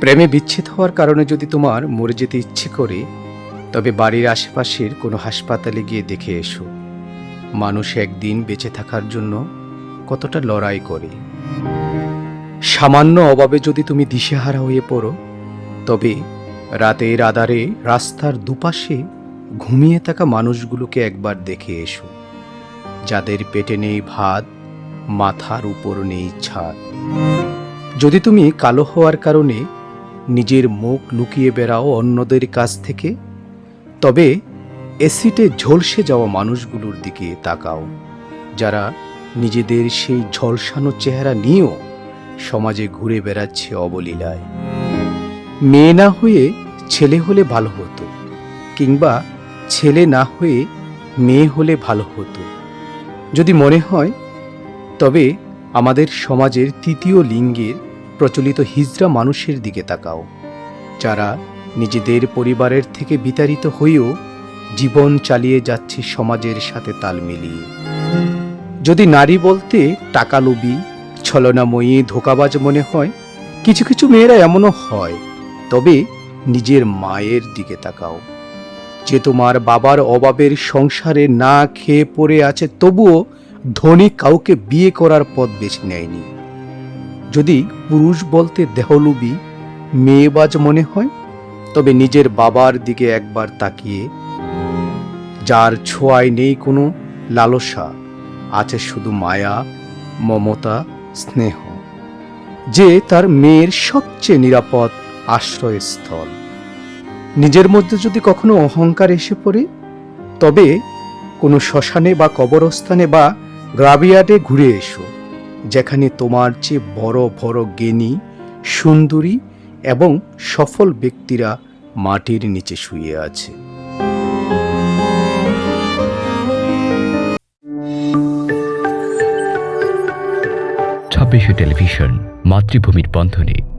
প্রেমে বিচ্ছেদ হওয়ার কারণে যদি তোমার মরে যেতে ইচ্ছে করে, তবে বাড়ির আশেপাশের কোনো হাসপাতালে গিয়ে দেখে এসো। মানুষ একদিন বেঁচে থাকার জন্য কতটা লড়াই করে। সামান্য অভাবে যদি তুমি দিশেহারা হয়ে পড়ো, তবে রাতের আধারে রাস্তার দুপাশে ঘুমিয়ে থাকা মানুষগুলোকে একবার দেখে এসো। যাদের পেটে নেই ভাত, মাথার উপর নেই ছাদ। যদি তুমি কালো হওয়ার কারণে নিজের মুখ লুকিয়ে বেড়াও অন্যদের কাছ থেকে। তবে এসিটে ঝলসে যাওয়া মানুষগুলোর দিকে তাকাও, যারা নিজেদের সেই ঝলসানো চেহারা নিয়েও সমাজে ঘুরে বেড়াচ্ছে অবলীলায়। মেয়ে না হয়ে ছেলে হলে ভালো হতো, কিংবা ছেলে না হয়ে মেয়ে হলে ভালো হতো। যদি মনে হয়, তবে আমাদের সমাজের তৃতীয় লিঙ্গের প্রচলিত হিজড়া মানুষের দিকে তাকাও, যারা নিজেদের পরিবারের থেকে বিতাড়িত হয়েও জীবন চালিয়ে যাচ্ছে সমাজের সাথে তাল মিলিয়ে। যদি নারী বলতে টাকা লোভী ছলনাময়ী, ধোকাবাজ মনে হয়, কিছু কিছু মেয়েরা এমনও হয়, তবে নিজের মায়ের দিকে তাকাও। যে তোমার বাবার অভাবের সংসারে না খেয়ে পড়ে আছে, তবুও ধনী কাউকে বিয়ে করার পথ বেছে নেয়নি। যদি পুরুষ বলতে দেহলুবি মেয়েবাজ মনে হয়? তবে নিজের বাবার দিকে একবার তাকিয়ে, যার ছোঁয়ায় নেই কোনো লালসা, আছে শুধু মায়া, মমতা, স্নেহ। যে তার মেয়ের সবচেয়ে নিরাপদ আশ্রয়স্থল। নিজের মধ্যে যদি কখনো অহংকার এসে পড়ে, তবে কোনো শ্মশানে বা কবরস্থানে বা গ্রাবিয়ার্ডে ঘুরে এসো। যেখানে তোমার চেয়ে বড় বড় জ্ঞানী, সুন্দরী এবং সফল ব্যক্তিরা মাটির নিচে শুয়ে আছে। ছাব্বিশে টেলিভিশন, মাতৃভূমির বন্ধনে।